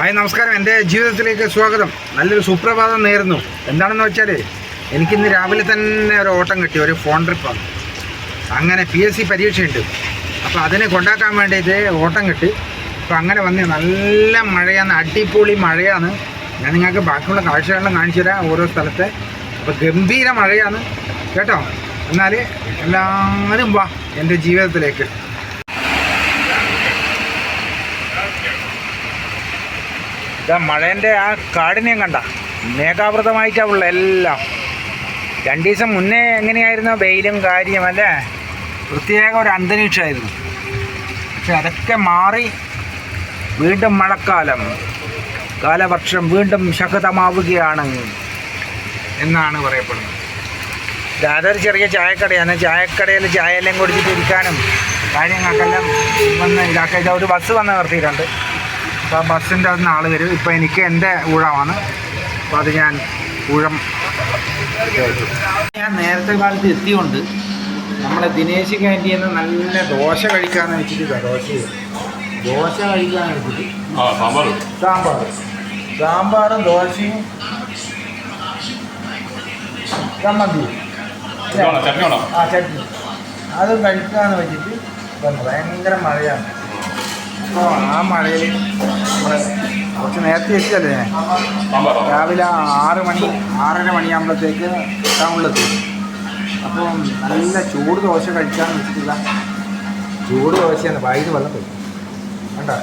Hi നമസ്കാരം. എന്റെ ജീവിതത്തിലേക്ക് സ്വാഗതം. നല്ലൊരു സുപ്രഭാതം നേരുന്നു. എന്താണെന്ന് വെച്ചാൽ എനിക്കിന്ന് രാവിലെ തന്നെ ഒരു ഓട്ടം കിട്ടി ഒരു ഫോൺ ട്രിപ്പാണ് അങ്ങനെ പി എസ് സി പരീക്ഷയുണ്ട്. അപ്പോൾ അതിനെ കൊണ്ടാക്കാൻ വേണ്ടിയിട്ട് ഓട്ടം കിട്ടി. അപ്പോൾ അങ്ങനെ വന്ന് നല്ല മഴയാണ് അടിപൊളി മഴയാണ്. ഞാൻ നിങ്ങൾക്ക് ബാക്കിയുള്ള കാഴ്ചകളെല്ലാം കാണിച്ചു തരാം ഓരോ സ്ഥലത്തെ. അപ്പോൾ ഗംഭീര മഴയാണ്. കേട്ടോ? എന്നാൽ എല്ലാവരും വാ എന്റെ ജീവിതത്തിലേക്ക്. ഇതാ മഴേന്റെ ആ കാഠിന്യം കണ്ട. മേഘാവൃതമായിട്ടാണ് ഉള്ള എല്ലാം. രണ്ട് ദിവസം മുന്നേ എങ്ങനെയായിരുന്നു വെയിലും കാര്യം അല്ലേ? പ്രത്യേക ഒരു അന്തരീക്ഷമായിരുന്നു. പക്ഷെ അതൊക്കെ മാറി വീണ്ടും മഴക്കാലം. കാലവർഷം വീണ്ടും ശക്തമാവുകയാണ് എന്നാണ് പറയപ്പെടുന്നത്. അതൊരു ചെറിയ ചായക്കടയാണ്. ചായക്കടയിൽ ചായയെല്ലാം കുടിച്ചിട്ട് ഇരിക്കാനും കാര്യങ്ങൾക്കെല്ലാം വന്ന് ഇതാക്കി ഒരു ബസ് വന്ന് നിർത്തിയിട്ടുണ്ട്. അപ്പോൾ ആ ബസ്സിന്റെ അകത്ത് നിന്ന് ആൾ വരും. ഇപ്പോൾ എനിക്ക് എന്റെ ഊഴമാണ്. അപ്പോൾ അത് ഞാൻ ഊഴം ഞാൻ നേരത്തെ കാലത്ത് എത്തിയോണ്ട് നമ്മളെ ദിനേശ് ക്യാന്റീൻ നല്ല ദോശ കഴിക്കാമെന്ന് വെച്ചിട്ട് ദോശ ദോശ കഴിക്കാമെന്ന് വെച്ചിട്ട് സാമ്പാർ. സാമ്പാറും ദോശയും വേണോ ആ ചട്നി. അതും കഴിക്കാന്ന് വെച്ചിട്ട് ഭയങ്കര മഴയാണ്. അപ്പോൾ ആ മഴയിൽ നമ്മൾ കുറച്ച് നേരത്തെ എത്തിയല്ലേ? രാവിലെ ആറ് മണി ആറര മണിയാകുമ്പോഴത്തേക്ക് ടൗണിലെത്തി. അപ്പോൾ നല്ല ചൂട് ദോശ കഴിക്കാന്ന് വെച്ചിട്ടില്ല. ചൂട് ദോശയാണ് വൈകിട്ട് വെള്ളം പോയി കണ്ടോ?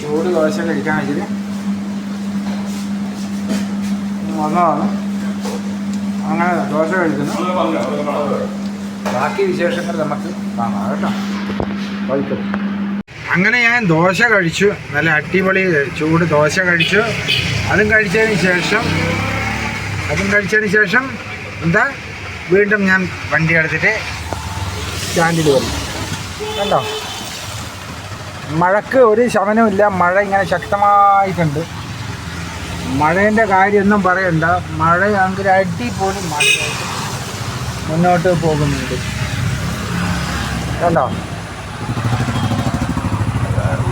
ചൂട് ദോശ കഴിക്കാൻ വെച്ചിട്ട് വന്നതാണ് അങ്ങനെ ദോശ കഴിക്കുന്നു. ബാക്കി വിശേഷങ്ങൾ നമുക്ക് കാണാം കേട്ടോ. അങ്ങനെ ഞാൻ ദോശ കഴിച്ചു. നല്ല അടിപൊളി ചൂട് ദോശ കഴിച്ചു. അതും കഴിച്ചതിന് ശേഷം അതും കഴിച്ചതിന് ശേഷം എന്താ? വീണ്ടും ഞാൻ വണ്ടി എടുത്തിട്ട് സ്റ്റാൻഡിൽ വന്നു. കണ്ടോ? മഴക്ക് ഒരു ശമനമില്ല മഴ ഇങ്ങനെ ശക്തമായിട്ടുണ്ട്. മഴേന്റെ കാര്യമൊന്നും പറയണ്ട. മഴ ഭയങ്കര അടിപൊളി മഴയായിട്ട് മുന്നോട്ട് പോകുന്നുണ്ട്. കണ്ടോ?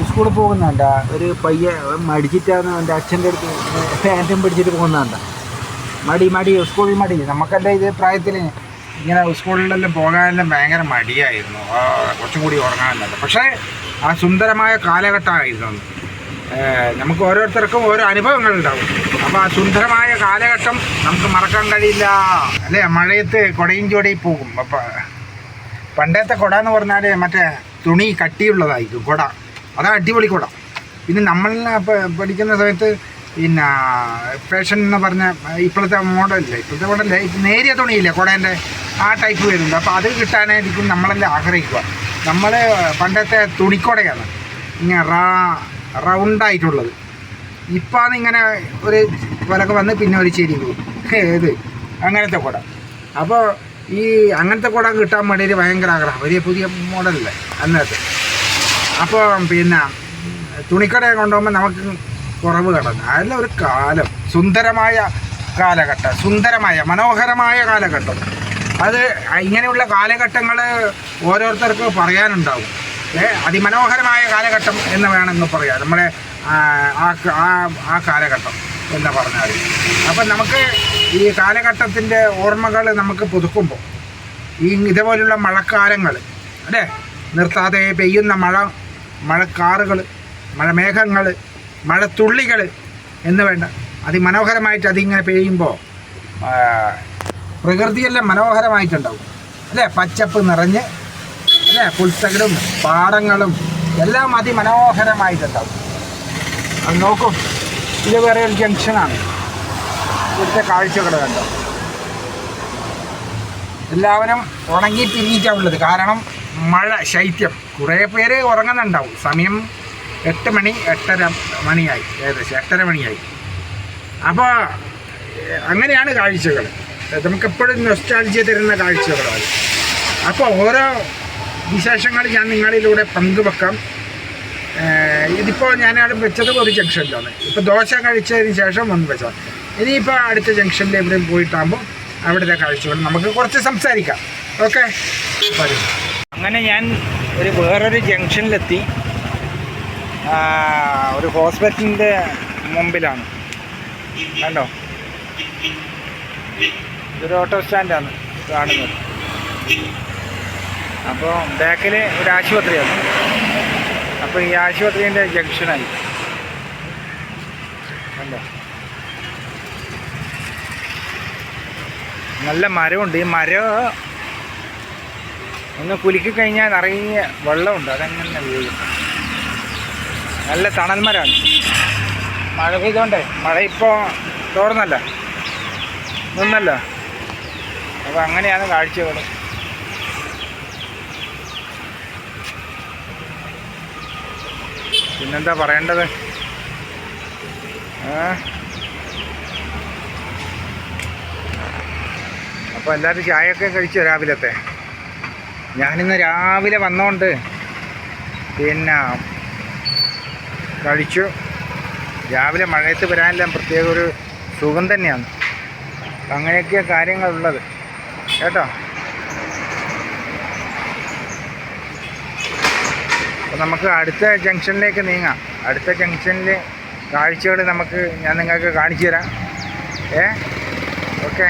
സ്കൂളിൽ പോകുന്നുണ്ട ഒരു പയ്യ മടിച്ചിട്ടാണ് എന്റെ അച്ഛന്റെ അടുത്ത് ഫാന്റും പിടിച്ചിട്ട് പോകുന്നുണ്ട മടി മടി സ്കൂളിൽ മടി. നമുക്കെല്ലാം ഇത് പ്രായത്തിൽ ഇങ്ങനെ സ്കൂളിലെല്ലാം പോകാനെല്ലാം ഭയങ്കര മടിയായിരുന്നു. കുറച്ചും കൂടി ഉറങ്ങാനല്ല പക്ഷേ ആ സുന്ദരമായ കാലഘട്ടമായിരുന്നു. നമുക്ക് ഓരോരുത്തർക്കും ഓരോ അനുഭവങ്ങൾ ഉണ്ടാവും അപ്പോൾ ആ സുന്ദരമായ കാലഘട്ടം നമുക്ക് മറക്കാൻ കഴിയില്ല. അല്ലേ? മഴയത്ത് കൊടയും ചോടയും പോകും. അപ്പം പണ്ടത്തെ കുട എന്ന് പറഞ്ഞാൽ മറ്റേ തുണി കട്ടിയുള്ളതായിരിക്കും കുട. അത് അടിപൊളി കുട. പിന്നെ നമ്മൾ പഠിക്കുന്ന സമയത്ത് പിന്നെ ഫാഷൻ എന്ന് പറഞ്ഞ ഇപ്പോഴത്തെ മോഡലില്ല ഇപ്പോഴത്തെ മോഡലില്ല നേരിയ തുണിയില്ല കുടേന്റെ ആ ടൈപ്പ് വരുന്നുണ്ട്. അപ്പോൾ അത് കിട്ടാനായിരിക്കും നമ്മളെല്ലാം ആഗ്രഹിക്കുക. നമ്മൾ പണ്ടത്തെ തുണിക്കുടയാണ് ഇങ്ങനെ റാ റൗണ്ടായിട്ടുള്ളത് ഇപ്പം ഇങ്ങനെ ഒരു വിലക്ക് വന്ന് പിന്നെ ഒരു ചെരി പോകും ഏത് അങ്ങനത്തെ കുട. അപ്പോൾ ഈ അങ്ങനത്തെ കുടം കിട്ടാൻ വേണ്ടിയിട്ട് ഭയങ്കര ആഗ്രഹം. വലിയ പുതിയ മോഡലല്ലേ അന്നത്തെ. അപ്പോൾ പിന്നെ തുണിക്കട കൊണ്ടുപോകുമ്പോൾ നമുക്ക് കുറവ് കടന്നു അതെല്ലാം ഒരു കാലം. സുന്ദരമായ കാലഘട്ടം. സുന്ദരമായ മനോഹരമായ കാലഘട്ടം. അത് ഇങ്ങനെയുള്ള കാലഘട്ടങ്ങൾ ഓരോരുത്തർക്ക് പറയാനുണ്ടാവും. അതിമനോഹരമായ കാലഘട്ടം എന്ന് വേണമെന്ന് പറയാം നമ്മുടെ ആ ആ കാലഘട്ടം. എന്ന് പറഞ്ഞാൽ അപ്പം നമുക്ക് ഈ കാലഘട്ടത്തിന്റെ ഓർമ്മകൾ നമുക്ക് പുതുക്കുമ്പോൾ ഈ ഇതുപോലുള്ള മഴക്കാലങ്ങൾ അല്ലേ? നിർത്താതെ പെയ്യുന്ന മഴ മഴക്കാറുകൾ മഴമേഘങ്ങൾ മഴത്തുള്ളികൾ എന്ന് വേണ്ട അതിമനോഹരമായിട്ട് അതിങ്ങനെ പെയ്യുമ്പോൾ പ്രകൃതിയെല്ലാം മനോഹരമായിട്ടുണ്ടാവും. അല്ലേ? പച്ചപ്പ് നിറഞ്ഞ് അല്ലേ? പുൽത്തകളും പാടങ്ങളും എല്ലാം അതിമനോഹരമായിട്ടുണ്ടാവും. അത് നോക്കൂ. ഇത് വേറെ ഒരു ജംഗ്ഷനാണ് ഇവിടുത്തെ കാഴ്ചകൾ കണ്ടോ? എല്ലാവരും ഉണങ്ങി തിരിഞ്ഞിട്ടാണുള്ളത് കാരണം മഴ ശൈത്യം കുറേ പേര് ഉറങ്ങുന്നുണ്ടാവും. സമയം എട്ട് മണി എട്ടര മണിയായി. ഏകദേശം എട്ടര മണിയായി. അപ്പോൾ അങ്ങനെയാണ് കാഴ്ചകൾ നമുക്കെപ്പോഴും നൊസ്റ്റാൾജിയ തരുന്ന കാഴ്ചകളാണ്. അപ്പോൾ ഓരോ വിശേഷങ്ങൾ ഞാൻ നിങ്ങളിലൂടെ പങ്കുവെക്കാം. ഇതിപ്പോൾ ഞാനവിടെ വെച്ചത് ഒരു ജംഗ്ഷനിലാണ്. ഇപ്പോൾ ദോശ കഴിച്ചതിന് ശേഷം വന്ന് വെച്ചത്. ഇനിയിപ്പോൾ അടുത്ത ജംഗ്ഷനിൽ എവിടെയും പോയിട്ടാകുമ്പോൾ അവിടുത്തെ കാഴ്ചകൾ നമുക്ക് കുറച്ച് സംസാരിക്കാം. ഓക്കെ? അങ്ങനെ ഞാൻ ഒരു വേറൊരു ജംഗ്ഷനിലെത്തി. ഒരു ഹോസ്പിറ്റലിന്റെ മുമ്പിലാണ്. കണ്ടോ? ഇതൊരു ഓട്ടോ സ്റ്റാൻഡാണ് കാണുന്നത്. അപ്പോൾ ബാക്കിൽ ഒരു ആശുപത്രിയാണ്. അപ്പോൾ ഈ ആശുപത്രീന്റെ ജംഗ്ഷനായി. നല്ല മരമുണ്ട്. ഈ മരം ഒന്ന് കുലുക്കി കഴിഞ്ഞാൽ നിറയെ വെള്ളമുണ്ട്. അതങ്ങനെ വീഴും. നല്ല തണൽ മരമാണ്. മഴ പെയ്തോണ്ടേ മഴ ഇപ്പോൾ തോർന്നല്ല. നിന്നല്ല. അപ്പോൾ അങ്ങനെയാണ് കാഴ്ചകൾ പിന്നെന്താ പറയേണ്ടത്? അപ്പോൾ എല്ലാവരും ചായയൊക്കെ കഴിച്ചു രാവിലത്തെ? ഞാനിന്ന് രാവിലെ വന്നോണ്ട് പിന്നെ കഴിച്ചു. രാവിലെ മഴയത്ത് വരാനെല്ലാം പ്രത്യേക ഒരു സുഖം തന്നെയാണ്. അങ്ങനെയൊക്കെയാണ് കാര്യങ്ങളുള്ളത്. കേട്ടോ? നമുക്ക് അടുത്ത ജംഗ്ഷനിലേക്ക് നീങ്ങാം. അടുത്ത ജംഗ്ഷനിൽ കാഴ്ചകൾ നമുക്ക് ഞാൻ നിങ്ങൾക്ക് കാണിച്ചു തരാം ഏ? ഓക്കെ.